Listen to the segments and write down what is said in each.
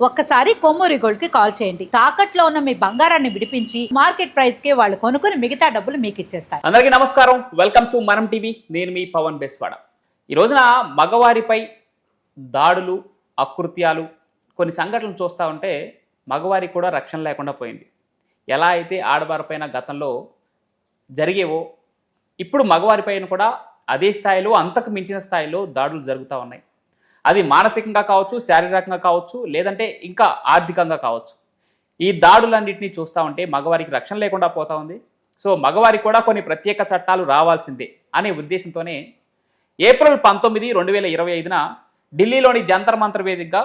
ఒక్కసారి కొమ్మూరి గోల్డ్కి కాల్ చేయండి. తాకట్లో ఉన్న మీ బంగారాన్ని విడిపించి మార్కెట్ ప్రైస్కి వాళ్ళు కొనుక్కుని మిగతా డబ్బులు మీకు ఇచ్చేస్తారు. అందరికీ నమస్కారం. వెల్కమ్ టు మనం టీవీ. నేను మీ పవన్ బెస్వాడ. ఈ రోజున మగవారిపై దాడులు అకృత్యాలు కొన్ని సంఘటనలు చూస్తూ ఉంటే మగవారికి కూడా రక్షణ లేకుండా పోయింది. ఎలా అయితే ఆడవారిపైన గతంలో జరిగేవో ఇప్పుడు మగవారిపైన కూడా అదే స్థాయిలో అంతకు మించిన స్థాయిలో దాడులు జరుగుతూ ఉన్నాయి. అది మానసికంగా కావచ్చు శారీరకంగా కావచ్చు లేదంటే ఇంకా ఆర్థికంగా కావచ్చు. ఈ దాడులన్నింటినీ చూస్తూ ఉంటే మగవారికి రక్షణ లేకుండా పోతా ఉంది. సో మగవారికి కూడా కొన్ని ప్రత్యేక చట్టాలు రావాల్సిందే అనే ఉద్దేశంతోనే ఏప్రిల్ పంతొమ్మిది రెండు వేల ఇరవై ఐదున ఢిల్లీలోని జంతర్ మంతర్ వేదికగా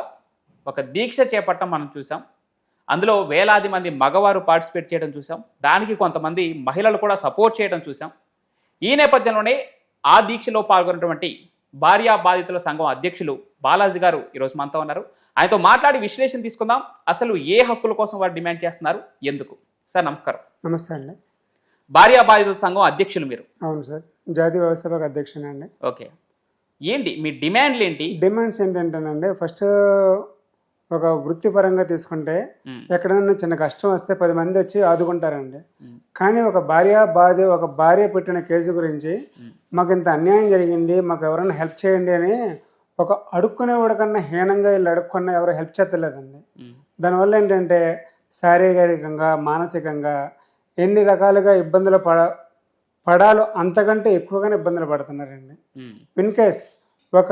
ఒక దీక్ష చేపట్టడం మనం చూసాం అందులో వేలాది మంది మగవారు పార్టిసిపేట్ చేయడం చూసాం దానికి కొంతమంది మహిళలు కూడా సపోర్ట్ చేయడం చూసాం ఈ నేపథ్యంలోనే ఆ దీక్షలో పాల్గొన్నటువంటి భార్యా బాధితుల సంఘం అధ్యక్షులు బాలాజీ గారు ఈరోజు మనతో ఉన్నారు. ఆయనతో మాట్లాడి విశ్లేషణ తీసుకుందాం. అసలు ఏ హక్కుల కోసం వారు డిమాండ్ చేస్తున్నారు? ఎందుకు? సార్ నమస్కారం. నమస్తే అండి. భార్యా బాధితుల సంఘం అధ్యక్షులు మీరు. అవును సార్. జాతీయ వ్యవస్థాపక అధ్యక్షుని అండి. ఓకే. ఏంటి మీ డిమాండ్లు ఏంటి? డిమాండ్స్ ఏంటంటేనండి ఫస్ట్ ఒక వృత్తిపరంగా తీసుకుంటే. ఎక్కడైనా చిన్న కష్టం వస్తే పది మంది వచ్చి ఆదుకుంటారండి. కానీ ఒక భార్య బాధ ఒక భార్య పెట్టిన కేసు గురించి. మాకు ఇంత అన్యాయం జరిగింది మాకు ఎవరైనా హెల్ప్ చేయండి అని ఒక అడుక్కునేవాడి కన్నా హీనంగా వీళ్ళు అడుక్కున్న ఎవరు హెల్ప్ చేస్తలేదండి. దానివల్ల ఏంటంటే శారీరకంగా మానసికంగా ఎన్ని రకాలుగా ఇబ్బందులు పడ పడాలో అంతకంటే ఎక్కువగానే ఇబ్బందులు పడుతున్నారండి. ఇన్ కేస్ ఒక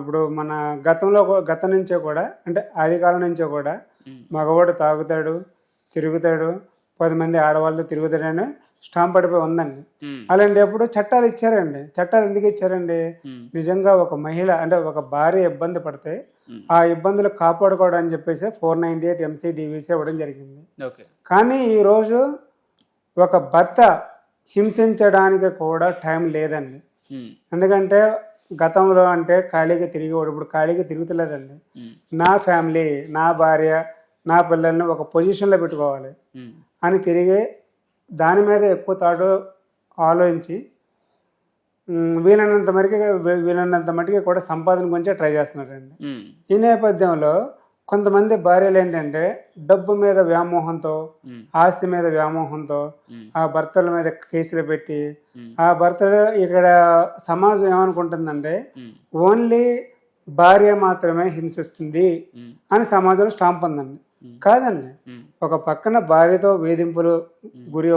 ఇప్పుడు మన గతంలో గతం నుంచే కూడా అంటే ఆది కాలం నుంచే కూడా. మగవాడు తాగుతాడు తిరుగుతాడు పది మంది ఆడవాళ్ళతో తిరుగుతాడని స్టాంప్ పడిపోయి ఉందండి. అలాంటప్పుడు చట్టాలు ఇచ్చారండి చట్టాలు ఎందుకు ఇచ్చారండి. నిజంగా ఒక మహిళ అంటే ఒక భార్య ఇబ్బంది పడితే. ఆ ఇబ్బందులు కాపాడుకోవడం అని చెప్పేసి four ninety eight MC DVC ఇవ్వడం జరిగింది కానీ ఈరోజు ఒక భర్త హింసించడానికి కూడా టైం లేదండి. ఎందుకంటే గతంలో అంటే ఖాళీగా తిరిగేవాడు ఇప్పుడు ఖాళీగా తిరుగుతలేదండి. నా ఫ్యామిలీ నా భార్య నా పిల్లల్ని ఒక పొజిషన్లో పెట్టుకోవాలి. అని తిరిగి దాని మీద ఎక్కువ తాడు ఆలోచించి వీలైనంత మటుకి వీలైనంత మటుకి కూడా సంపాదన గురించే ట్రై చేస్తున్నారండి. ఈ నేపథ్యంలో కొంతమంది భార్యలు ఏంటంటే డబ్బు మీద వ్యామోహంతో. ఆస్తి మీద వ్యామోహంతో. ఆ భర్తల మీద కేసులు పెట్టి. ఆ భర్తలు ఇక్కడ సమాజం ఏమనుకుంటుందంటే. ఓన్లీ భార్య మాత్రమే హింసిస్తుంది. అని సమాజంలో స్టాంప్ ఉందండి కాదండి. ఒక పక్కన భార్యతో వేధింపులు గురి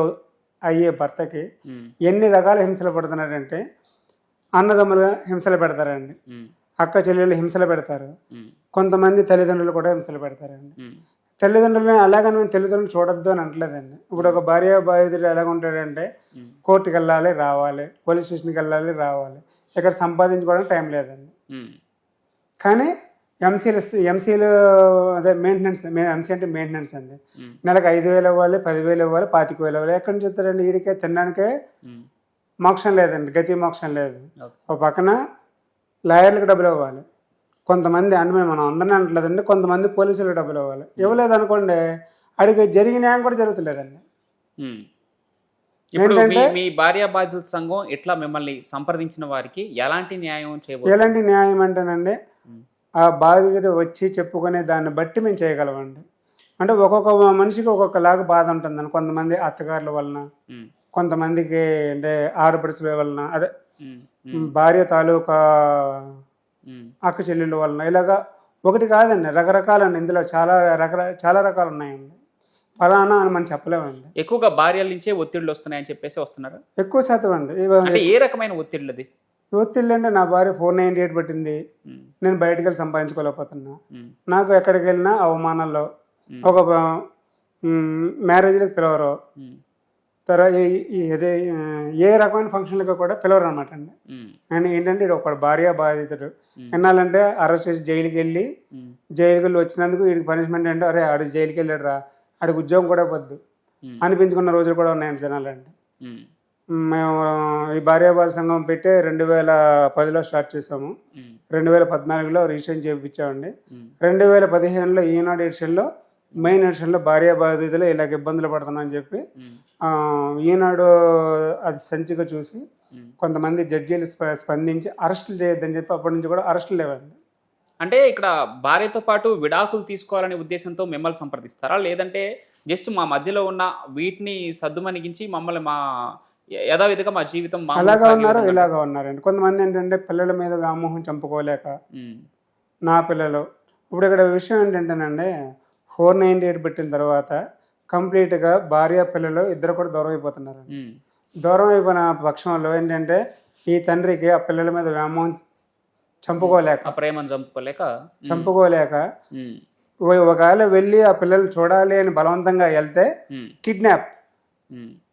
అయ్యే భర్తకి. ఎన్ని రకాల హింసలు పడుతున్నారంటే అన్నదమ్ములు హింసలు పెడతారండి. అక్క చెల్లెళ్ళు హింసలు పెడతారు. కొంతమంది తల్లిదండ్రులు కూడా హింసలు పెడతారండి. తల్లిదండ్రులని అలాగని మేము తల్లిదండ్రులు చూడొద్దు అని అంటలేదండి ఇప్పుడు ఒక భార్య బాధితుడు ఎలాగ ఉంటాడంటే. కోర్టుకి వెళ్ళాలి రావాలి పోలీస్ స్టేషన్కి వెళ్ళాలి రావాలి ఇక్కడ సంపాదించుకోవడానికి టైం లేదండి. కానీ ఎంసీలు ఎంసీలు అదే మెయింటెనెన్స్ ఎంసీ అంటే మెయింటెనెన్స్ అండి. నెలకు ఐదు వేలు ఇవ్వాలి పదివేలు ఇవ్వాలి పాతిక వేలు ఇవ్వాలి. ఎక్కడి నుంచి వస్తారండి వీడికే తినడానికే. మోక్షం లేదండి. గతి మోక్షం లేదు. ఒక పక్కన లాయర్లకు డబ్బులు ఇవ్వాలి. కొంతమంది అంటే మనం అందరినీ అంటలేదండి కొంతమంది పోలీసులకు డబ్బులు ఇవ్వాలి. ఇవ్వలేదు అనుకోండి అడిగి జరిగిన న్యాయం కూడా జరుగుతలేదండి. ఇప్పుడు మీ భార్య బాధితుల సంఘం ఎట్లా మిమ్మల్ని సంప్రదించిన వారికి ఎలాంటి న్యాయం చేయబోతుంది? ఎలాంటి న్యాయం అంటేనండి ఆ బాధితుడు వచ్చి చెప్పుకునే దాన్ని బట్టి మేము చేయగలమండి. అంటే ఒక్కొక్క మనిషికి ఒక్కొక్కలాగా బాధ ఉంటుందండి. కొంతమంది అత్తగారుల వలన. కొంతమందికి అంటే ఆడపడుచుల వలన అదే. భార్య తాలూకా. అక్క చెల్లెళ్ళ వలన ఇలాగా ఒకటి కాదండి. రకరకాలండి. ఇందులో చాలా రకర చాలా రకాలు ఉన్నాయండి. ఫలానా అని మనం చెప్పలేమండి. ఎక్కువగా భార్యల నుంచే ఒత్తిళ్ళు వస్తున్నాయని చెప్పేసి వస్తున్నారు? ఎక్కువ శాతం అండి. ఏ రకమైన ఒత్తిళ్ళు అది ఒత్తిళ్ళు అంటే నా భార్య ఫోర్ నైంటీ ఎయిట్ పట్టింది. నేను బయటకు వెళ్ళి సంపాదించుకోలేకపోతున్నా. నాకు ఎక్కడికి వెళ్ళినా అవమానాల్లో ఒక మ్యారేజ్లకు పిలవరు. తర్వాత ఏ రకమైన ఫంక్షన్లకు కూడా పిలవరు అనమాట అండి. అండ్ ఏంటంటే ఇది ఒక భార్య బాధితుడు ఎన్నాళ్ళంటే అరెస్ట్ చేసి జైలుకి వెళ్ళి. జైలుకి వెళ్ళి వచ్చినందుకు వీడికి పనిష్మెంట్ అంటే అరే ఆడు జైలుకి వెళ్ళాడు రా ఆడికి ఉద్యోగం కూడా వద్దు మ్మ్. అనిపించుకున్న రోజులు కూడా ఉన్నాయండి జనాలండి మేము ఈ భార్యాబాల సంఘం పెట్టి రెండు వేల పదిలో స్టార్ట్ చేసాము రెండు వేల పద్నాలుగులో రిజిస్ట్రేషన్ చేయించామండి. రెండు వేల పదిహేనులో ఈనాడు ఎడిషన్లో మెయిన్ ఎడిషన్లో భార్య బాధితులు ఇలాగ ఇబ్బందులు పడుతున్నామని చెప్పి ఈనాడు అది సంచిక చూసి కొంతమంది జడ్జీలు స్ప- స్పందించి అరెస్టులు చేయొద్దని చెప్పి అప్పటి నుంచి కూడా అరెస్టులు లేవండి. అంటే ఇక్కడ భార్యతో పాటు విడాకులు తీసుకోవాలనే ఉద్దేశంతో మిమ్మల్ని సంప్రదిస్తారా? లేదంటే జస్ట్ మా మధ్యలో ఉన్న వీటిని సద్దుమణిగించి మమ్మల్ని మా యథావిధిగా మా జీవితం అలాగా ఉన్నారు ఇలాగా ఉన్నారండి కొంతమంది ఏంటంటే పిల్లల మీద వ్యామోహం చంపుకోలేక నా పిల్లలు. ఇప్పుడు ఇక్కడ విషయం ఏంటంటేనండి ఫోర్ నైంటీ ఎయిట్ పెట్టిన తర్వాత కంప్లీట్గా భార్య పిల్లలు ఇద్దరు కూడా దూరం అయిపోతున్నారు. దూరం అయిపోయిన పక్షంలో ఏంటంటే ఈ తండ్రికి ఆ పిల్లల మీద వ్యామోహం చంపుకోలేక ప్రేమను చంపుకోలేక చంపుకోలేక ఒకవేళ వెళ్ళి ఆ పిల్లలు చూడాలి అని బలవంతంగా వెళ్తే కిడ్నాప్.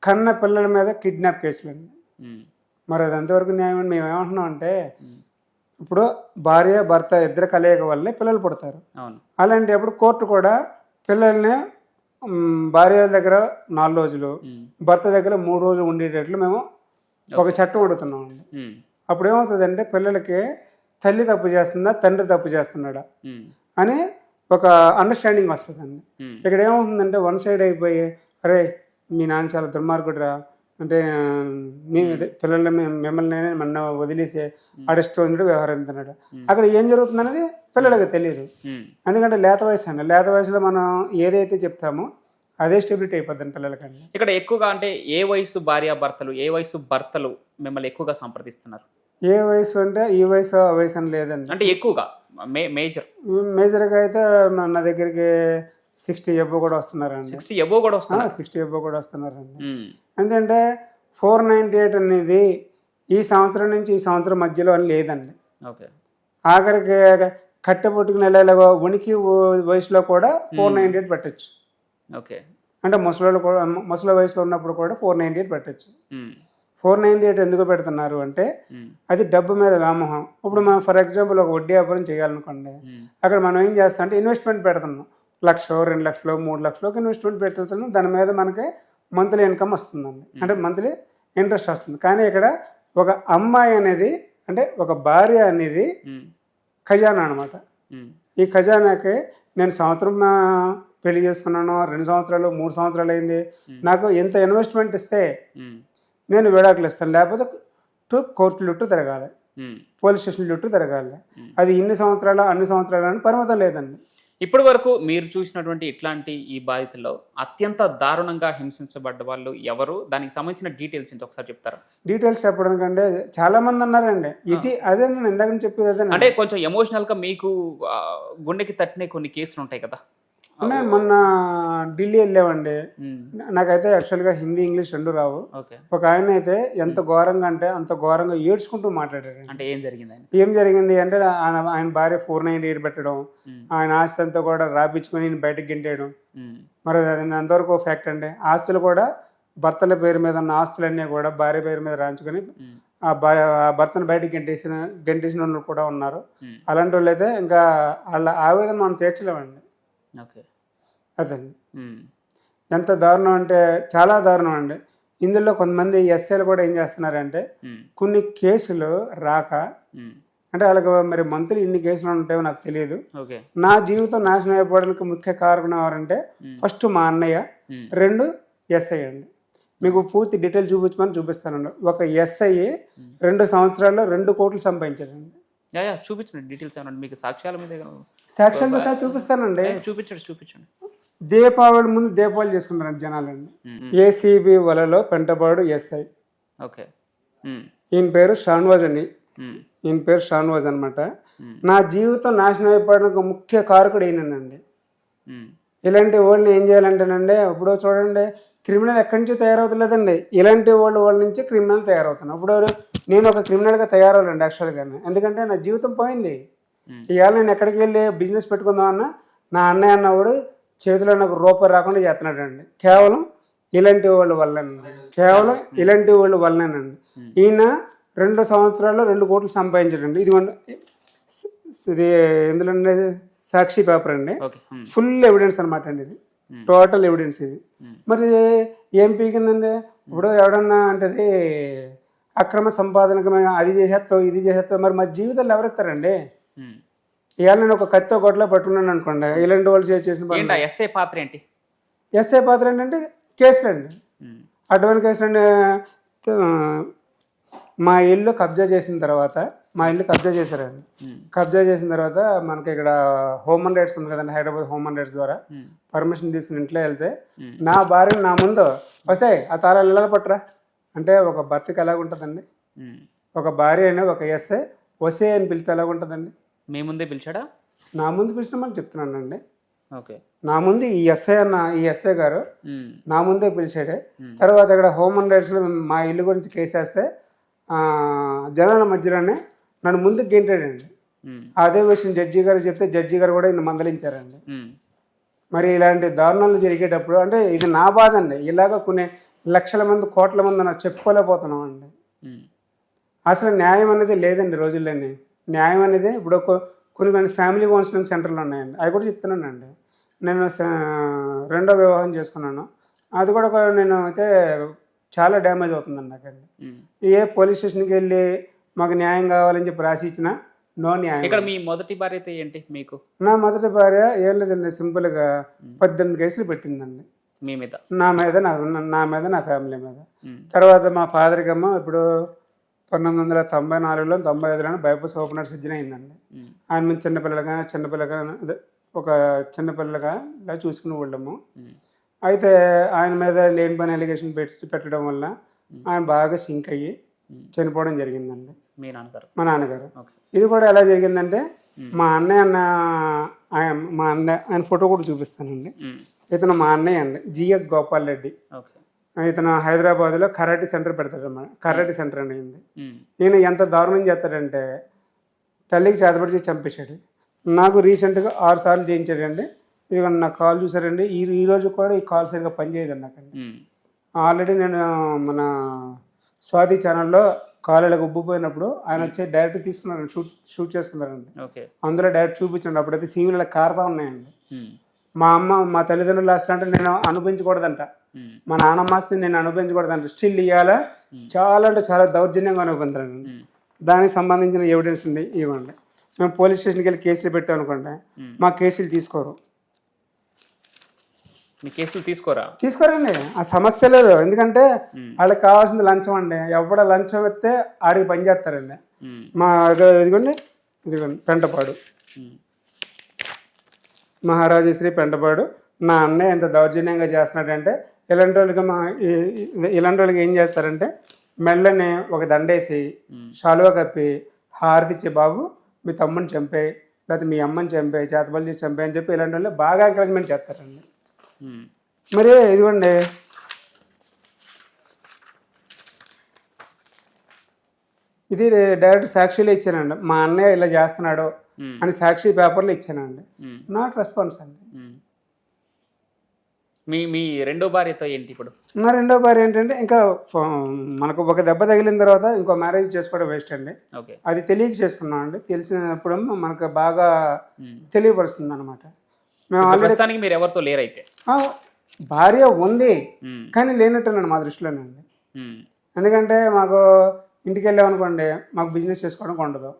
కన్న పిల్లల మీద కిడ్నాప్ కేసులండి. ఉమ్, మరి అది ఎంతవరకు న్యాయం మేము ఏమంటున్నాం అంటే ఇప్పుడు భార్య భర్త ఇద్దరు కలయిక వల్లే పిల్లలు పుడతారు. అలాంటప్పుడు కోర్టు కూడా పిల్లల్ని భార్య దగ్గర నాలుగు రోజులు భర్త దగ్గర మూడు రోజులు ఉండేటట్లు మేము ఒక చట్టం అడుగుతున్నాం అండి అప్పుడు ఏమవుతుందంటే పిల్లలకి తల్లి తప్పు చేస్తుందా తండ్రి తప్పు చేస్తున్నాడా అని ఒక అండర్స్టాండింగ్ వస్తుందండి. ఇక్కడ ఏమవుతుందంటే వన్ సైడ్ అయిపోయి అరే మీ నాన్న చాలా దుర్మార్గుడురా. అంటే ఆ, మీ పిల్లల్ని మేము మిమ్మల్ని మొన్న వదిలేసి అడిష్టం వ్యవహరిస్తున్నాడు. అక్కడ ఏం జరుగుతుంది అనేది పిల్లలకి తెలియదు. ఎందుకంటే లేత వయసు అండి. లేత వయసులో మనం ఏదైతే చెప్తామో అదే స్టెబిలిటీ అయిపోద్ది పిల్లలకండి. ఇక్కడ ఎక్కువగా అంటే ఏ వయసు భార్య భర్తలు ఏ వయసు భర్తలు మిమ్మల్ని ఎక్కువగా సంప్రదిస్తున్నారు? ఏ వయసు అంటే ఈ వయసు ఆ వయసు అని లేదండి. అంటే ఎక్కువగా మేజర్. మేజర్గా అయితే నా దగ్గరికి సిక్స్టీ ఎబ్బో కూడా వస్తున్నారండి. సిక్స్టీ ఎబో కూడా వస్తున్నారు. సిక్స్టీ ఎబ్బో కూడా వస్తున్నారండి. ఎందుకంటే ఫోర్ నైంటీ ఎయిట్ అనేది ఈ సంవత్సరం నుంచి ఈ సంవత్సరం మధ్యలో అని లేదండి. ఓకే. ఆఖరికి కట్టె పుట్టుకుని నెలలో ఉనికి వయసులో కూడా ఫోర్ నైంటీ ఎయిట్ పెట్టచ్చు. ఓకే. అంటే ముసలి కూడా ముసలి వయసులో ఉన్నప్పుడు కూడా ఫోర్ నైంటీ ఎయిట్ పెట్టచ్చు. ఫోర్ నైంటీ ఎయిట్ ఎందుకు పెడుతున్నారు అంటే అది డబ్బు మీద వ్యామోహం. ఇప్పుడు మనం ఫర్ ఎగ్జాంపుల్ ఒక వడ్డీ వ్యాపారం చేయాలనుకోండి అక్కడ మనం ఏం చేస్తాం అంటే ఇన్వెస్ట్మెంట్ పెడుతున్నాం. లక్ష రెండు లక్షలు మూడు లక్షలకు ఇన్వెస్ట్మెంట్ పెడుతున్నాం దాని మీద మనకి మంత్లీ ఇన్కమ్ వస్తుందండి. అంటే మంత్లీ ఇంట్రెస్ట్ వస్తుంది. కానీ ఇక్కడ ఒక అమ్మాయి అనేది అంటే ఒక భార్య అనేది ఉమ్, ఖజానా అనమాట ఉమ్, ఈ ఖజానాకి నేను సంవత్సరం పెళ్ళి చేసుకున్నాను రెండు సంవత్సరాలు మూడు సంవత్సరాలు అయింది. నాకు ఎంత ఇన్వెస్ట్మెంట్ ఇస్తే నేను విడాకులు ఇస్తాను. లేకపోతే టు కోర్టు చుట్టూ తిరగాలి. పోలీస్ స్టేషన్ చుట్టూ తిరగాలి. అది ఇన్ని సంవత్సరాలు అన్ని సంవత్సరాలు అని పరిమితం లేదండి. ఇప్పటి వరకు మీరు చూసినటువంటి ఇట్లాంటి ఈ బాధితుల్లో అత్యంత దారుణంగా హింసించబడ్డ వాళ్ళు ఎవరు? దానికి సంబంధించిన డీటెయిల్స్ ఏంటి? ఒకసారి చెప్తారా? డీటెయిల్స్ చెప్పడానికంటే చాలా మంది ఉన్నారండి ఇది అదే నేను ఇందాక చెప్పేది అదే అంటే కొంచెం ఎమోషనల్గా మీకు గుండెకి తట్టిన కొన్ని కేసులు ఉంటాయి కదా. నేను మొన్న ఢిల్లీ వెళ్ళామండి. నాకైతే యాక్చువల్గా హిందీ ఇంగ్లీష్ రెండు రావు. ఒక ఆయన అయితే ఎంత ఘోరంగా అంటే అంత ఘోరంగా ఏడ్చుకుంటూ మాట్లాడాడు అంటే ఏం జరిగింది ఏం జరిగింది అంటే ఆయన భార్య ఫోర్ నైన్ ఎయిట్ పెట్టడం ఆయన ఆస్తి అంతా కూడా రాపించుకొని బయటకు గెంటేయడం. మరి అది అంతవరకు ఫ్యాక్ట్ అండి ఆస్తులు కూడా భర్తల పేరు మీద ఉన్న ఆస్తులన్నీ కూడా భార్య పేరు మీద రాయించుకొని ఆ భార్య భర్తను బయటకు గెంటేసిన గెంటేసిన వాళ్ళు కూడా ఉన్నారు. అలాంటి వాళ్ళు అయితే ఇంకా వాళ్ళ ఆవేదన మనం తీర్చలేమండి. ఓకే. అదండి ఉమ్, ఎంత దారుణం అంటే చాలా దారుణం అండి. ఇందులో కొంతమంది ఎస్ఐలు కూడా ఏం చేస్తున్నారంటే ఉమ్, కొన్ని కేసులు రాక ఉమ్, అంటే వాళ్ళకి మరి మంత్లీ ఇన్ని కేసులు ఉంటాయో నాకు తెలియదు. నా జీవితం నాశనం అయిపోవడానికి ముఖ్య కారణం ఎవరంటే ఫస్ట్ మా అన్నయ్య రెండు ఎస్ఐ అండి. మీకు పూర్తి డీటెయిల్ చూపించమని చూపిస్తానండి. ఒక ఎస్ఐ రెండు సంవత్సరాల్లో రెండు కోట్లు యా చూపించండి డీటెయిల్స్ ఏమన్నా మీకు సాక్ష్యాల మీద సాక్ష్యాలతో సార్ చూపిస్తానండి. చూపించండి చూపించండి. దీపావళి ముందు దీపావళి చేసుకున్నారండి జనాలండి ఏసీబీ వలలో పెంటబాడు ఎస్ఐ ఓకే. ఈయన పేరు షాన్వాజ్ అండి. ఉమ్, ఈయన పేరు షాన్వాజ్ అనమాట. నా జీవితం నాశనం అయిపోవడానికి ముఖ్య కారకుడు ఈయనండి. ఇలాంటి వాళ్ళని ఏం చేయాలంటేనండి ఇప్పుడు చూడండి క్రిమినల్ ఎక్కడి నుంచి తయారవుతలేదండి. ఇలాంటి వాళ్ళు వాళ్ళ నుంచి క్రిమినల్ తయారవుతున్నాను ఇప్పుడు నేను ఒక క్రిమినల్గా తయారవ్వాలండి యాక్చువల్గా ఎందుకంటే నా జీవితం పోయింది. ఇవాళ నేను ఎక్కడికి వెళ్ళి బిజినెస్ పెట్టుకుందామన్నా నా అన్నయ్య అన్నవాడు చేతిలో నాకు రూపాయి రాకుండా చేస్తున్నాడు అండి కేవలం ఇలాంటి వాళ్ళ వల్లనండి. కేవలం ఇలాంటి వాళ్ళ వల్లనేనండి ఈయన రెండు సంవత్సరాల్లో రెండు కోట్లు సంపాదించాడండి. ఇది ఇది ఎందులో సాక్షి పేపర్ అండి. ఫుల్ ఎవిడెన్స్ అనమాట అండి ఇది. టోటల్ ఎవిడెన్స్ ఇది. మరి ఏం పీకిందండి? ఇప్పుడు ఎవడన్నా అంటే అక్రమ సంపాదనకు మేము అది చేసేస్తాం ఇది చేసేస్తాం మరి మా జీవితాలు ఎవరెత్తారండి. ఇవాళ నేను ఒక కత్తి గొడ్లో పట్టుకున్నాను అనుకోండి. ఇలాంటి వాళ్ళు చేసిన ఆ ఎస్ఏ పాత్ర ఏంటి? ఎస్ఐ పాత్ర ఏంటంటే కేసులు అండి అటువంటి కేసులు అండి మా ఇల్లు కబ్జా చేసిన తర్వాత మా ఇల్లు కబ్జా చేశారండి. కబ్జా చేసిన తర్వాత మనకి ఇక్కడ హ్యూమన్ రైట్స్ ఉంది కదండి హైదరాబాద్ హ్యూమన్ రైట్స్ ద్వారా. పర్మిషన్ తీసుకుని ఇంట్లో వెళ్తే. నా భార్య నా ముందు వసాయ్ ఆ తాళాలు ఇళ్ళ పట్టరా. అంటే ఒక భర్తకి ఎలాగుంటుందండి. ఒక భార్య అయినా ఒక ఎస్ఐ వసే అని పిలిస్తే ఎలాగుంటుందండి? మీ ముందే పిలిచాడా? నా ముందు పిలిచినామని చెప్తున్నానండి. ఓకే. నా ముందు ఈ ఎస్ఐ అన్న ఈ ఎస్ఐ గారు నా ముందే పిలిచాడే. తర్వాత ఇక్కడ హ్యూమన్ రైట్స్లో మా ఇల్లు గురించి కేసేస్తే ఆ, జనాల మధ్యలోనే నన్ను ముందుకు గెంటాడండి. అదే విషయం జడ్జి గారు చెప్తే జడ్జి గారు కూడా ఈయన మందలించారండి. మరి ఇలాంటి దారుణాలు జరిగేటప్పుడు అంటే ఇది నా బాధ అండి. ఇలాగ కొన్ని లక్షల మంది కోట్ల మంది చెప్పుకోలేకపోతున్నాం అండి అసలు న్యాయం అనేది లేదండి రోజుల్లోని. న్యాయం అనేది ఇప్పుడు ఒక- కొన్ని కొన్ని ఫ్యామిలీ కౌన్సిలింగ్ సెంటర్లు ఉన్నాయండి. అవి కూడా చెప్తున్నానండి. నేను రెండో వివాహం చేసుకున్నాను. అది కూడా ఒక- నేను అయితే చాలా డ్యామేజ్ అవుతుందండి నాకండి. ఏ పోలీస్ స్టేషన్కి వెళ్ళి మాకు న్యాయం కావాలని చెప్పి రాసి ఇచ్చినా నో న్యాయం. ఇక్కడ మీ మొదటి భార్య అయితే ఏంటి మీకు? నా మొదటి భార్య ఏం లేదండి సింపుల్గా పద్దెనిమిది కేసులు పెట్టిందండి. మీ మీద? నా మీద నా నా మీద నా ఫ్యామిలీ మీద. తర్వాత మా ఫాదర్కి ఏమో ఇప్పుడు పంతొమ్మిది వందల తొంభై నాలుగులో తొంభై ఐదులో బైపాస్ ఓపెనర్ సర్జరీ అయిందండి. ఆయన మీద చిన్నపిల్లలుగా చిన్నపిల్లగా అదే ఒక చిన్నపిల్లగా ఇలా చూసుకుని వాళ్ళము. అయితే ఆయన మీద లేని పని అలిగేషన్ పెట్టి పెట్టడం వల్ల ఆయన బాగా సింక్ అయ్యి చనిపోవడం జరిగిందండి. మీ నాన్నగారు? మా నాన్నగారు. ఇది కూడా ఎలా జరిగిందంటే మా అన్నయ్య అన్న ఆయన మా అన్నయ్య ఆయన ఫోటో కూడా చూపిస్తానండి. ఇతను మా అన్నయ్య అండి జిఎస్ గోపాల్ రెడ్డి. ఓకే. ఇతను హైదరాబాద్లో కరాటే సెంటర్ పెడతాడు అన్నమాట కరాటే సెంటర్ అని అయింది ఉమ్, ఈయన ఎంత దారుణం చేస్తాడంటే తల్లికి చేతపడి చేసి చంపేశాడు. నాకు రీసెంట్గా ఆరు సార్లు చేయించాడండి. ఇదిగోండి నా కాల్ చూసారండి ఈ ఈ రోజు కూడా ఈ కాల్ సరిగ్గా పనిచేయదు నాకండి. ఆల్రెడీ నేను మన స్వాతి ఛానల్లో కాలు ఇలా ఉబ్బిపోయినప్పుడు ఆయన వచ్చి డైరెక్ట్ తీసుకున్నాను షూట్ షూట్ చేసుకున్నారండి. అందులో డైరెక్ట్ చూపించండి. అప్పుడైతే సీవీలు కారుతా ఉన్నాయండి. మా అమ్మ మా తల్లిదండ్రులు లాస్ట్ అంటే నేను అనుభవించకూడదంట. మా నాన్నమ్మ ఆస్తిని నేను అనుభవించకూడదంట స్టిల్ ఇవ్వాలా చాలా అంటే చాలా దౌర్జన్యంగా అనుభవించాను దానికి సంబంధించిన ఎవిడెన్స్ ఉండి ఇవ్వండి. మేము పోలీస్ స్టేషన్కి వెళ్ళి కేసులు పెట్టామనుకోండి ఉమ్. మా కేసులు తీసుకోరు. మీ కేసులు తీసుకోరా? తీసుకోరండి. ఆ సమస్య లేదు. ఎందుకంటే వాళ్ళకి కావాల్సింది లంచం అండి. ఎవడ లంచం ఇస్తే ఆడికి పని చేస్తారండి. మా ఇదిగో- ఇదిగోండి ఇదిగోండి పెంటపాడు. మహారాజశ్రీ పెంటపాడు. నా అన్నయ్య ఎంత దౌర్జన్యంగా చేస్తున్నాడంటే ఇలాంటి వాళ్ళకి మా ఇలాంటి వాళ్ళకి ఏం చేస్తారంటే మెల్లని ఒక దండేసి షాలువ కప్పి హారతి ఇచ్చే బాబు మీ తమ్ముని చంపే లేకపోతే మీ అమ్మని చంపే చేతబడి చేసి చంపే అని చెప్పి ఇలాంటి వాళ్ళు బాగా ఎంకరేజ్మెంట్ చేస్తారండి. మరి ఇదిగోండి. ఇది డైరెక్ట్ సాక్షిలో ఇచ్చానండి. మా అన్నయ్య ఇలా చేస్తున్నాడు అని సాక్షి పేపర్లో ఇచ్చానండి. నాట్ రెస్పాన్స్ అండి. మీ మీ రెండో భార్యతో ఏంటి ఇప్పుడు? నా రెండో భార్య ఏంటంటే ఇంకా మనకు ఒక దెబ్బ తగిలిన తర్వాత ఇంకో మ్యారేజ్ చేసుకోవడం వేస్ట్ అండి. ఓకే. అది తెలియక చేసుకున్నాం అండి తెలిసినప్పుడు మనకు బాగా. తెలియపరుస్తుంది అనమాట మేము ఆల్రెడీ మీరు ఎవరితో లేరైతే? భార్య ఉంది కానీ లేనట్టున్నాను మా దృష్టిలోనండి ఎందుకంటే మాకు ఇంటికి వెళ్ళామనుకోండి మాకు బిజినెస్ చేసుకోవడానికి ఉండదు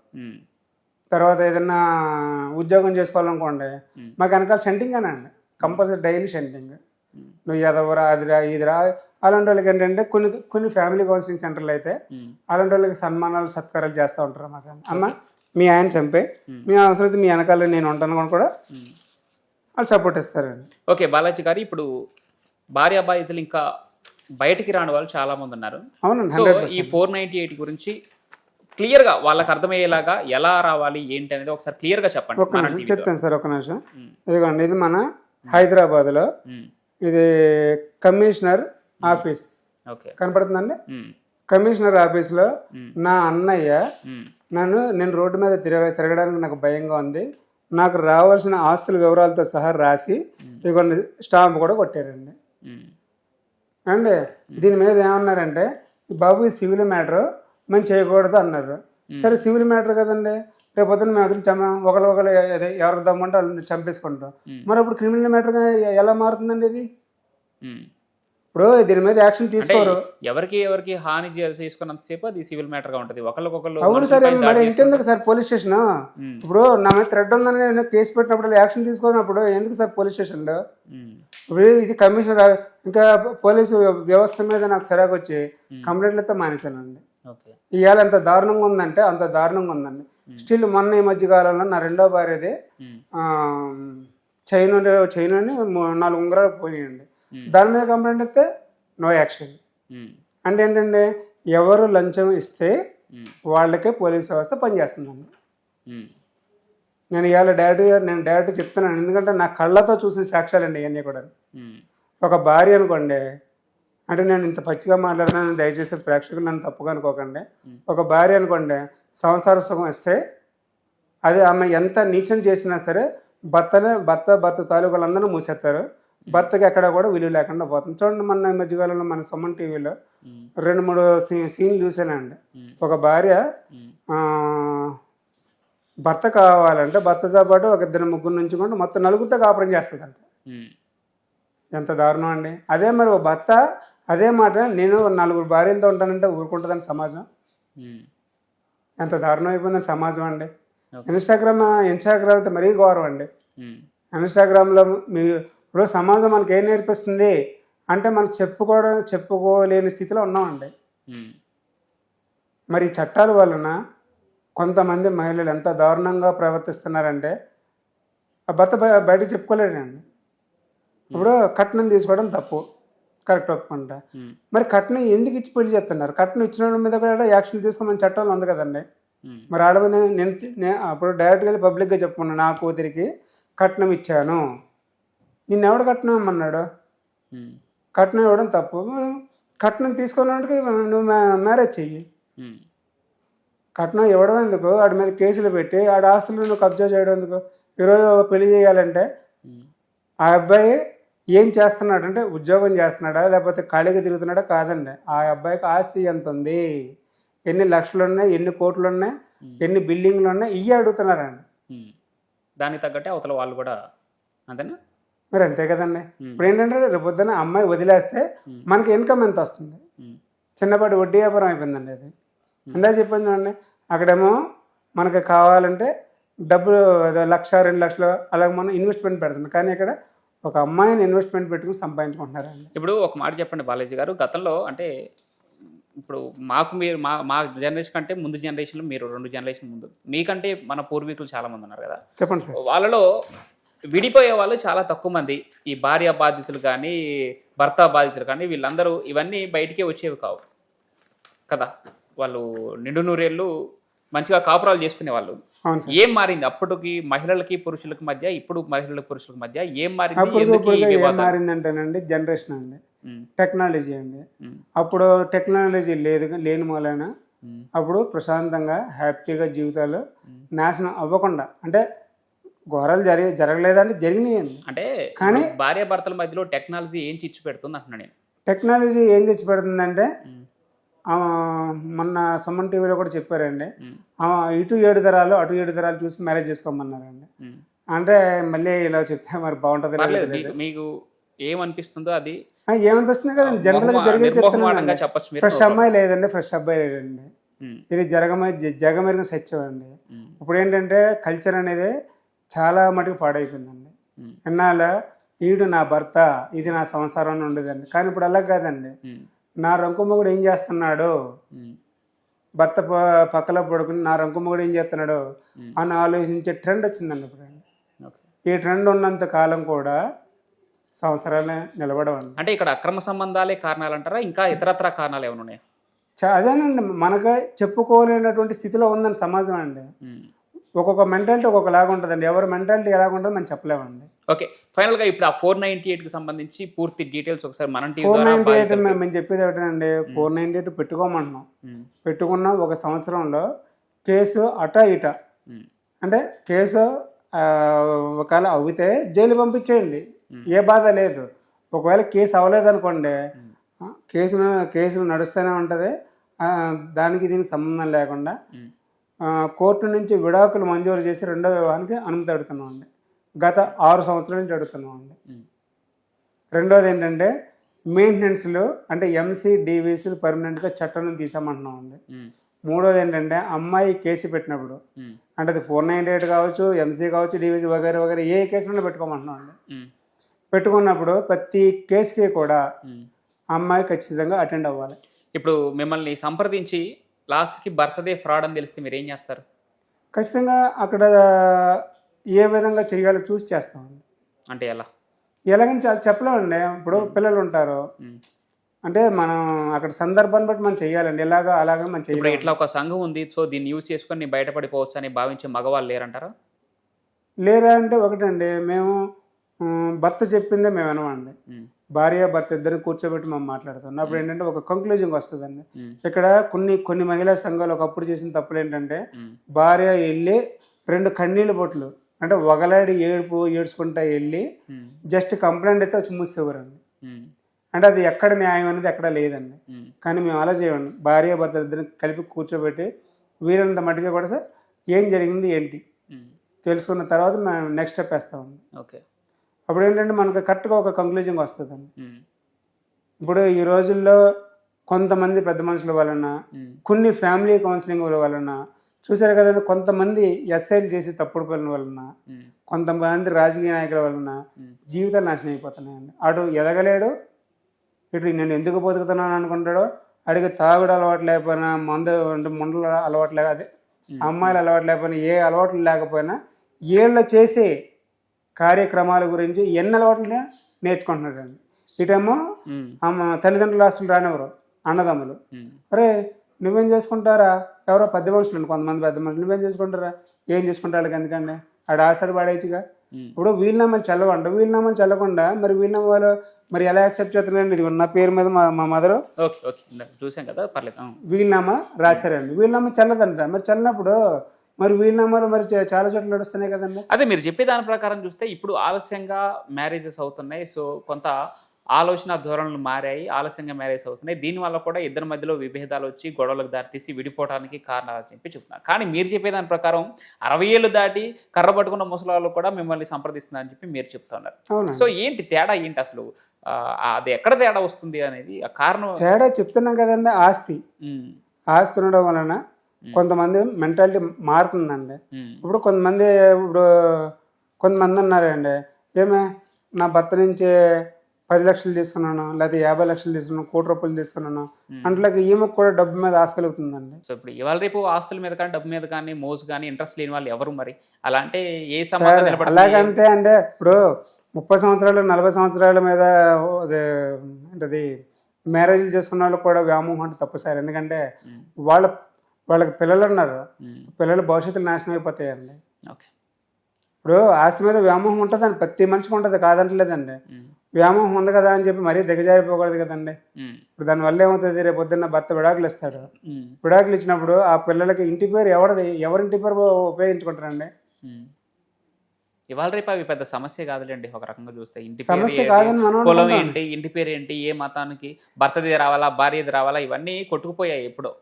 తర్వాత ఏదైనా ఉద్యోగం చేసుకోవాలనుకోండి. మాకు వెనకాల సెంటింగ్ అనండి కంపల్సరీ డైలీ సెంటింగ్ నువ్వు ఎదవరా అదిరా ఇదిరా అలాంటి వాళ్ళకి ఏంటంటే కొన్ని కొన్ని ఫ్యామిలీ కౌన్సిలింగ్ సెంటర్లు అయితే అలాంటి వాళ్ళకి సన్మానాలు సత్కారాలు చేస్తూ ఉంటారు అన్నమాట. అమ్మ మీ ఆయన చంపే. మీ అవసరం మీ వెనకాల నేను ఉంటాను కూడా. వాళ్ళు సపోర్ట్ ఇస్తారండి. ఓకే బాలాజీ గారు ఇప్పుడు భార్య బాధితులు ఇంకా బయటికి రాని వాళ్ళు చాలా మంది ఉన్నారు హండ్రెడ్ ఈ ఫోర్ నైన్టీ ఎయిట్ గురించి క్లియర్గా వాళ్ళకి అర్థమయ్యేలాగా ఎలా రావాలి ఏంటి అనేది ఒకసారి క్లియర్గా చెప్పండి. చెప్తాను సార్ ఒక నిమిషం. ఇదిగోండి ఇది మన హైదరాబాద్లో ఉమ్, ఇది కమిషనర్ ఆఫీస్. ఓకే. కనపడుతుందండి? కమిషనర్ ఆఫీస్లో నా అన్నయ్య నన్ను నేను రోడ్డు మీద తిరగ తిరగడానికి నాకు భయంగా ఉంది. నాకు రావాల్సిన ఆస్తుల వివరాలతో సహా రాసి ఇదిగోండి స్టాంప్ కూడా కొట్టారండి. అండి దీని మీద ఏమన్నారంటే బాబు ఇది సివిల్ మ్యాటర్ మేము చేయకూడదు అన్నారు. సరే సివిల్ మ్యాటర్ కదండి? రేపు పొద్దున్న మేము అతను చంప ఒకరు ఒకరు అదే ఎవరు దమ్మంటే వాళ్ళని చంపేసుకుంటాం. మరి అప్పుడు క్రిమినల్ మ్యాటర్గా ఎలా మారుతుందండి ఇది. ఇప్పుడు దీని మీద యాక్షన్ తీసుకోరు. ఎవరికి ఎవరికి హాని చేసుకున్నంతసేపు అది సివిల్ మ్యాటర్గా ఉంటది. ఒకరికొకరు అవును సరే మరి ఇంకెందుకు సార్ పోలీస్ స్టేషన్? ఇప్పుడు నా మీద థ్రెడ్ ఉందని నేను కేసు పెట్టినప్పుడు యాక్షన్ తీసుకున్నప్పుడు ఎందుకు సార్ పోలీస్ స్టేషన్లో? ఉమ్, ఇప్పుడు ఇది కమిషనర్ ఇంకా పోలీసు వ్యవస్థ మీద నాకు సరాకు వచ్చి కంప్లైంట్లతో మానేశానండి. ఇవాళ ఎంత దారుణంగా ఉందంటే అంత దారుణంగా ఉందండి. స్టిల్ మొన్న ఈ మధ్య కాలంలో నా రెండో భార్యది చైన్ చైన్ అని నాలుగు ఉంగరాలు పోయాయండి దాని మీద కంప్లైంట్ ఇస్తే నో యాక్షన్. అంటే ఏంటంటే ఎవరు లంచం ఇస్తే. వాళ్ళకే పోలీస్ వ్యవస్థ పనిచేస్తుందండి. నేను ఇవాళ డైరెక్ట్గా నేను డైరెక్ట్ చెప్తున్నాను ఎందుకంటే నా కళ్ళతో చూసిన సాక్ష్యాలండి ఇవన్నీ కూడా. ఒక భార్య అనుకోండి అంటే నేను ఇంత పచ్చిగా మాట్లాడినాను దయచేసి ప్రేక్షకులు నన్ను తప్పుగా అనుకోకండి ఒక భార్య అనుకోండి సంసార సుఖం ఇస్తే అది ఆమె ఎంత నీచం చేసినా సరే భర్తనే భర్త భర్త తాలూకులందరూ మూసేస్తారు భర్తకి ఎక్కడ కూడా విలువ లేకుండా పోతుంది చూడండి మొన్న ఈ మధ్యకాలంలో మన సుమన్ టీవీలో. రెండు మూడు సీ సీన్లు చూసానండి. ఒక భార్య భర్త కావాలంటే భర్తతో పాటు ఒక ఇద్దరు ముగ్గురు నుంచి కూడా మొత్తం నలుగురితో కాపురం చేస్తుందంట. ఎంత దారుణం అండి అదే మరి భర్త అదే మాట నేను నలుగురు భార్యలతో ఉంటానంటే ఊరుకుంటుందని సమాజం. ఎంత దారుణం అయిపోయిందని సమాజం అండి. ఇన్స్టాగ్రామ్ ఇన్స్టాగ్రామ్ అయితే మరీ గౌరవం అండి. ఇన్స్టాగ్రామ్లో మీరు ఇప్పుడు సమాజం మనకి ఏం నేర్పిస్తుంది అంటే మనం చెప్పుకోవడం చెప్పుకోలేని స్థితిలో ఉన్నామండి. మరి చట్టాల వలన కొంతమంది మహిళలు ఎంత దారుణంగా ప్రవర్తిస్తున్నారంటే భర్త బయ- బయట చెప్పుకోలేడండి ఇప్పుడు కట్నం తీసుకోవడం తప్పు కరెక్ట్ ఒప్పుకుంటా. మరి కట్నం ఎందుకు ఇచ్చి పెళ్ళి చేస్తున్నారు కట్నం ఇచ్చిన వాళ్ళ మీద కూడా యాక్షన్ తీసుకోమని చట్టాలు ఉంది కదండి. మరి ఆడ మీద నేను అప్పుడు డైరెక్ట్గా పబ్లిక్గా చెప్పుకున్నాను నా కూతురికి కట్నం ఇచ్చాను నిన్ను ఎవడు కట్నం ఇమ్మన్నాడు. కట్నం ఇవ్వడం తప్పు కట్నం తీసుకున్నట్టుకి నువ్వు మ్యా- మ్యారేజ్ చెయ్యి. కట్నం ఇవ్వడం ఎందుకు వాడి మీద కేసులు పెట్టి ఆడ ఆస్తులు నువ్వు కబ్జా చేయడం ఎందుకు ఈరోజు పెళ్ళి చేయాలంటే. ఆ అబ్బాయి ఏం చేస్తున్నాడు అంటే ఉద్యోగం చేస్తున్నాడా లేకపోతే ఖాళీగా తిరుగుతున్నాడా కాదండి. ఆ అబ్బాయికి ఆస్తి ఎంత ఉంది ఎన్ని లక్షలు ఉన్నాయి ఎన్ని కోట్లు ఉన్నాయి ఎన్ని బిల్డింగ్లు ఉన్నాయి ఇవి అడుగుతున్నారండి. దానికి తగ్గట్టే అవతల వాళ్ళు కూడా అంతేనా? మరి అంతే కదండి. ఇప్పుడు ఏంటంటే రేపు పొద్దున్న అమ్మాయి వదిలేస్తే మనకి ఇన్కమ్ ఎంత వస్తుంది. చిన్నపాటి వడ్డీ వ్యాపారం అయిపోయిందండి అది. అందా చెప్పింది చూడండి అక్కడేమో మనకి కావాలంటే డబ్బులు లక్ష రెండు లక్షలు అలాగే మనం ఇన్వెస్ట్మెంట్ పెడుతున్నాం. కానీ ఇక్కడ ఒక అమ్మాయిని ఇన్వెస్ట్మెంట్ పెట్టుకుని సంపాదించుకుంటున్నారండి. ఇప్పుడు ఒక మాట చెప్పండి బాలాజీ గారు. గతంలో అంటే ఇప్పుడు మాకు మీరు మా మా జనరేషన్ కంటే ముందు జనరేషన్లో మీరు రెండు జనరేషన్ ముందు. మీకంటే మన పూర్వీకులు చాలా మంది ఉన్నారు కదా. చెప్పండి సార్. వాళ్ళలో విడిపోయే వాళ్ళు చాలా తక్కువ మంది. ఈ భార్య బాధితులు కానీ భర్త బాధితులు కానీ వీళ్ళందరూ ఇవన్నీ బయటికే వచ్చేవి కావు కదా. వాళ్ళు నిండు నూరేళ్ళు మంచిగా కాపురాలు చేసుకునే వాళ్ళు ఏం మారింది? అప్పటికి మహిళలకి పురుషులకి మధ్య ఇప్పుడు మహిళలకు పురుషులకి మధ్య ఏం మారింది? మారిందంటేనండి జనరేషన్ అండి. టెక్నాలజీ అండి. అప్పుడు టెక్నాలజీ లేదు లేని మూలన అప్పుడు ప్రశాంతంగా హ్యాపీగా జీవితాలు నాశనం అవ్వకుండా అంటే ఘోరాలు జరి జరగలేదంటే జరిగినాయండి. అంటే కానీ- భార్య భర్తల మధ్యలో టెక్నాలజీ ఏం చిచ్చు పెడుతుంది అంటున్నా నేను. టెక్నాలజీ ఏం తెచ్చి పెడుతుందంటే మొన్న సుమన్ టీవీలో కూడా చెప్పారండి. ఇటు ఏడు తరాలు అటు ఏడు తరాలు చూసి మ్యారేజ్ చేసుకోమన్నారండి. అంటే మళ్ళీ ఇలా చెప్తే మరి బాగుంటుంది మీకు ఏమనిపిస్తుందో అది ఏమనిపిస్తుంది కదండి జరిగేది నిర్మోహమాటంగా చెప్తున్నాను చెప్పొచ్చు మీరు. ఫ్రెష్ అమ్మాయి లేదండి ఫ్రెష్ అబ్బాయి లేదండి ఇది జగమ జ- జగమెరిగిన సత్యం అండి. ఇప్పుడు ఏంటంటే కల్చర్ అనేది చాలా మటుకు పాడైపోయిందండి. ఎన్నాళ్ళ ఈడు నా భర్త ఇది నా సంసారం ఉండేదండి. కానీ ఇప్పుడు అలా కాదండి. నా రంకుమ్మగుడు ఏం చేస్తున్నాడు? భర్త పక్కలో పడుకుని నా రంకుమ్మగుడు ఏం చేస్తున్నాడు. అని ఆలోచించే ట్రెండ్ వచ్చిందండి ఇప్పుడు. ఈ ట్రెండ్ ఉన్నంత కాలం కూడా సంవత్సరాలే నిలబడవండి అంటే ఇక్కడ అక్రమ సంబంధాలే కారణాలు అంటారా? ఇంకా ఇతరత్ర కారణాలు ఏమైనా ఉన్నాయా? అదేనండి. మనకు చెప్పుకోలేనటువంటి స్థితిలో ఉందని సమాజం అండి. ఒక్కొక్క మెంటాలిటీ ఒక్కొక్కలాగా ఉంటుందండి. ఎవరి మెంటాలిటీ ఎలాగ ఉంటుందో మనం చెప్పలేమండి. ఓకే ఫైనల్గా ఇప్పుడు ఆ ఫోర్ నైన్టీ ఎయిట్కి సంబంధించి పూర్తి డీటెయిల్స్ ఒకసారి మనం ఫోర్ నైన్టీ ఎయిట్ మేము చెప్పేది ఏంటంటే ఫోర్ నైన్టీ ఎయిట్ పెట్టుకోమంటున్నాం. పెట్టుకున్న ఒక సంవత్సరంలో కేసు అటా ఇట. అంటే కేసు ఒకవేళ అవితే జైలు పంపించేయండి. ఏ బాధ లేదు. ఒకవేళ కేసు అవ్వలేదు అనుకోండి కేసు కేసు నడుస్తూనే ఉంటుంది. దానికి దీనికి సంబంధం లేకుండా కోర్టు నుంచి విడాకులు మంజూరు చేసి రెండో వివాహానికి అనుమతి అడుగుతున్నాం అండి గత ఆరు సంవత్సరాల నుంచి అడుగుతున్నాం అండి. రెండోది ఏంటంటే మెయింటెనెన్స్లు అంటే ఎంసీ డీవీసీలు పర్మనెంట్గా చట్టం తీసామంటున్నాం అండి. మూడోది ఏంటంటే అమ్మాయి కేసు పెట్టినప్పుడు అంటే అది ఫోర్ నైంటీ ఎయిట్ కావచ్చు ఎంసీ కావచ్చు డీవీసీ వగైరా వగైరా ఏ కేసులోనే పెట్టుకోమంటున్నాం అండి. పెట్టుకున్నప్పుడు ప్రతి కేసుకి కూడా. అమ్మాయి ఖచ్చితంగా అటెండ్ అవ్వాలి. ఇప్పుడు మిమ్మల్ని సంప్రదించి లాస్ట్కి భర్తదే ఫ్రాడ్ అని తెలిస్తే మీరు ఏం చేస్తారు? ఖచ్చితంగా అక్కడ ఏ విధంగా చేయాలో చూసి చేస్తామండి అంటే ఎలా? ఎలాగని చెప్పలేమండి. ఇప్పుడు పిల్లలు ఉంటారు. అంటే మనం అక్కడ సందర్భాన్ని బట్టి మనం చేయాలండి. ఎలాగా అలాగా మనం చేయాలి. ఇట్లా ఒక సంఘం ఉంది. సో దీన్ని యూజ్ చేసుకొని నేను బయటపడిపోవచ్చు అని భావించే మగవాళ్ళు లేరంటారా? లేరా అంటే ఒకటండి. మేము భర్త చెప్పిందే మేము వినమండి. భార్య భర్త ఇద్దరిని కూర్చోబెట్టి మనం మాట్లాడుతాం అప్పుడు ఏంటంటే ఒక కంక్లూజన్కి వస్తుందండి. ఇక్కడ కొన్ని కొన్ని మహిళా సంఘాలు ఒకప్పుడు చేసిన తప్పులు ఏంటంటే. భార్య వెళ్ళి రెండు కన్నీళ్ళ బొట్లు అంటే ఒకలాడి ఏడుపు ఏడ్చుకుంటా వెళ్ళి. జస్ట్ కంప్లైంట్ అయితే వచ్చి మూసేవారండి. అంటే అది ఎక్కడ న్యాయం అనేది ఎక్కడ లేదండి. కానీ మేము అలా చేయండి భార్య భర్త ఇద్దరిని కలిపి కూర్చోబెట్టి వీరంత మట్టిగా కూడా సార్ ఏం జరిగింది ఏంటి. తెలుసుకున్న తర్వాత మేము నెక్స్ట్ స్టెప్ వేస్తామండి ఓకే అప్పుడు ఏంటంటే మనకు కరెక్ట్గా ఒక కంక్లూజన్కి వస్తుందండి. ఇప్పుడు ఈ రోజుల్లో కొంతమంది పెద్ద మనుషుల వలన. కొన్ని ఫ్యామిలీ కౌన్సిలింగ్ వలన చూసారు కదండి కొంతమంది ఎస్ఐలు చేసి తప్పుడు పనుల వలన. కొంతమంది రాజకీయ నాయకుల వలన. జీవితాలు నాశనం అయిపోతున్నాయండి అటు ఎదగలేడు ఇటు నేను ఎందుకు బతుకుతున్నాను అనుకుంటాడో అడిగి తాగుడు అలవాటు లేకపోయినా మందు అంటే ముండల అలవాటు లేక అదే అమ్మాయిల అలవాటు లేకపోయినా ఏ అలవాట్లు లేకపోయినా వీళ్ళు చేసే కార్యక్రమాల గురించి ఎన్ని అలవాట్లు నేర్చుకుంటున్నాడండి ఇటేమో ఉమ్. అమ్మ తల్లిదండ్రులు ఆస్తులు రానివ్వరు అన్నదమ్ములు. అరే నువ్వేం చేసుకుంటారా ఎవరో పెద్ద మనుషులు కొంతమంది పెద్ద మనుషులు. నువ్వేం చేసుకుంటారా ఏం చేసుకుంటాడు ఎందుకండి? ఆడ ఆస్తాడు పాడేయచ్చుగా? ఉమ్. ఇప్పుడు వీలునామాలు చల్లకుండా వీలునామాలు చల్లకుండా మరి వీలునామాలు మరి ఎలా యాక్సెప్ట్ చేస్తున్నారండి? ఇది నా పేరు మీద మా మా మదరు చూసాం కదా పర్లేదు. వీలునామా రాశారండి. వీలునామా చల్లదంట. మరి చల్లనప్పుడు మరి వీలునామాలు మరి చాలా చోట్ల నడుస్తున్నాయి కదండి. అదే మీరు చెప్పే దాని ప్రకారం చూస్తే ఇప్పుడు ఆలస్యంగా మ్యారేజెస్ అవుతున్నాయి. సో కొంత ఆలోచన ధోరణులు మారాయి ఆలస్యంగా మ్యారేజ్ అవుతున్నాయి. దీనివల్ల కూడా ఇద్దరి మధ్యలో విభేదాలు వచ్చి గొడవలకు దారితీసి విడిపోవడానికి కారణాలు చెప్పి చెప్తున్నారు. కానీ మీరు చెప్పే దాని ప్రకారం అరవై ఏళ్ళు దాటి కర్ర పట్టుకున్న ముసలాళ్ళు కూడా మిమ్మల్ని సంప్రదిస్తున్నారని చెప్పి మీరు చెప్తున్నారు సో ఏంటి తేడా ఏంటి అసలు? అది ఎక్కడ తేడా వస్తుంది అనేది ఆ కారణం తేడా చెప్తున్నాం కదండి ఆస్తి. ఆస్తి ఉండడం వలన కొంతమంది మెంటాలిటీ మారుతుందండి. ఇప్పుడు కొంతమంది ఇప్పుడు కొంతమంది ఉన్నారండి. ఏమే నా భర్త నుంచి పది లక్షలు తీసుకున్నాను లేకపోతే యాభై లక్షలు తీసుకున్నాను కోటి రూపాయలు తీసుకున్నాను అంట్లోకి ఈమెకు కూడా డబ్బు మీద ఆశ కలుగుతుందండి. సో ఇప్పుడు ఇవాళ రేపు ఆస్తుల మీద కానీ డబ్బు మీద కానీ మోజు కానీ ఇంట్రెస్ట్ లేని వాళ్ళు ఎవరు మరి? అలా అంటే ఏ నిలబడుతుంది? అలాగంటే అంటే ఇప్పుడు ముప్పై సంవత్సరాలు నలభై సంవత్సరాల మీద అదే ఏంటది మ్యారేజ్లు చేసుకున్న వాళ్ళు కూడా వ్యామోహం అంటే తప్పు సార్. ఎందుకంటే వాళ్ళ వాళ్ళకి పిల్లలు ఉన్నారు. పిల్లల భవిష్యత్తు నాశనం అయిపోతాయండి. ఇప్పుడు ఆస్తి మీద వ్యామోహం ఉంటుందండి. ప్రతి మనిషికి ఉంటుంది కాదంటలేదండి. వ్యామోహం ఉంది కదా అని చెప్పి మరీ దిగజారిపోకూడదు కదండి. ఇప్పుడు దానివల్ల ఏమవుతుంది? రేపు పొద్దున్న భర్త విడాకులు ఇస్తాడు. విడాకులు ఇచ్చినప్పుడు ఆ పిల్లలకి ఇంటి పేరు ఎవరిది? ఎవరింటి పేరు ఉపయోగించుకుంటారండి. ఇవాళ రేపు అవి పెద్ద సమస్య కాదులేండి. ఒక రకంగా చూస్తే ఇంటి పేరు సమస్య కాదని మనం కులం. ఏంటి? ఇంటి పేరు ఏంటి? ఏ మతానికి? భర్తది రావాలా? భార్యది రావాలా? ఇవన్నీ కొట్టుకుపోయాయి ఎప్పుడో.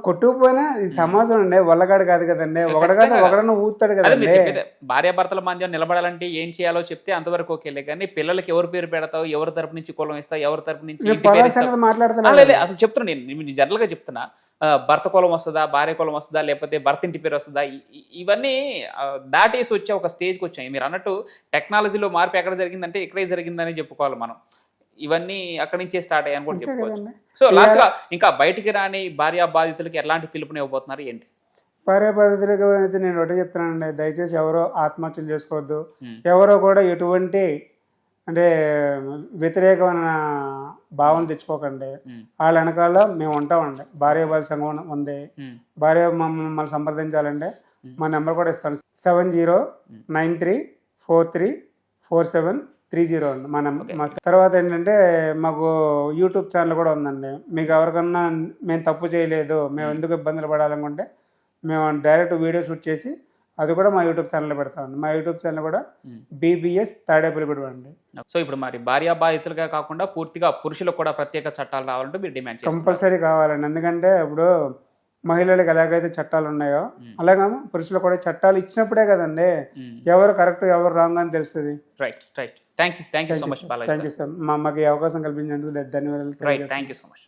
కొట్టుకుపోయినా ఇది సమాజం అండి వల్లగాడు కాదు కదండి. ఒకడు కాదు. ఒకడన్నా ఊతాడు కదండి మీరు చెప్పేది భార్యాభర్తల మధ్య నిలబడాలంటే ఏం చేయాలో చెప్తే అంతవరకు ఓకేలే కానీ పిల్లలకి ఎవరు పేరు పెడతావు ఎవరి తరపు నుంచి కులం ఇస్తావు ఎవరి తరపు నుంచి నేను ఇంటి పేరు పొలాల ఇస్తావు? సంగతి ఆ, మాట్లాడుతున్నాను లే, లే, అసలు చెప్తున్నా నేను జనరల్గా చెప్తున్నా. భర్త కులం వస్తుందా భార్య కులం వస్తుందా లేకపోతే భర్త ఇంటి పేరు వస్తుందా ఇవన్నీ దాటేసి వచ్చే ఒక స్టేజ్కి వచ్చాయి మీరు అన్నట్టు టెక్నాలజీలో మార్పు ఎక్కడ జరిగిందంటే ఇక్కడే జరిగిందని చెప్పుకోవాలి మనం. ఇవన్నీ అక్కడి నుంచే స్టార్ట్ అయ్యాయని కూడా చెప్పుకోవచ్చు. సో లాస్ట్గా ఇంకా బయటికి రాని భార్య బాధితులకి ఎలాంటి పిలుపుని ఇవ్వబోతున్నారు? ఏంటి? భార్య పద్ధతులకు అయితే నేను ఒకటే చెప్తున్నానండి. దయచేసి ఎవరో ఆత్మహత్యలు చేసుకోవద్దు. ఎవరో కూడా ఎటువంటి అంటే వ్యతిరేకమైన భావన తెచ్చుకోకండి. వాళ్ళ వెనకాల మేము ఉంటామండి. భార్య భార్య సంఘం ఉంది. భార్య మమ్మల్ని సంప్రదించాలంటే మా నెంబర్ కూడా ఇస్తాను. Seven zero nine three four three four seven three zero అండి. మా నెంబర్ మా తర్వాత ఏంటంటే మాకు యూట్యూబ్ ఛానల్ కూడా ఉందండి. మీకు ఎవరికన్నా మేము తప్పు చేయలేదు మేము ఎందుకు ఇబ్బందులు పడాలనుకుంటే మేము డైరెక్ట్ వీడియో షూట్ చేసి అది కూడా మా యూట్యూబ్ ఛానల్లో పెడతామండి మా యూట్యూబ్ ఛానల్ కూడా. బీబీఎస్ తాడేపల్లిగూడ అండి. సో ఇప్పుడు మరి భార్య బాధితులుగా కాకుండా పూర్తిగా పురుషులకు కూడా ప్రత్యేక చట్టాలు రావాలంటే మీరు డిమాండ్ కంపల్సరీ కావాలండి. ఎందుకంటే ఇప్పుడు మహిళలకు ఎలాగైతే చట్టాలు ఉన్నాయో అలాగే పురుషులకు కూడా చట్టాలు ఇచ్చినప్పుడే కదండి. ఎవరు కరెక్ట్ ఎవరు రాంగ్ అని తెలుస్తుంది. Right right thank you thank you so much thank you sir మా మాకు ఈ అవకాశం కల్పించినందుకు ధన్యవాదాలు థ్యాంక్ యూ సో మచ్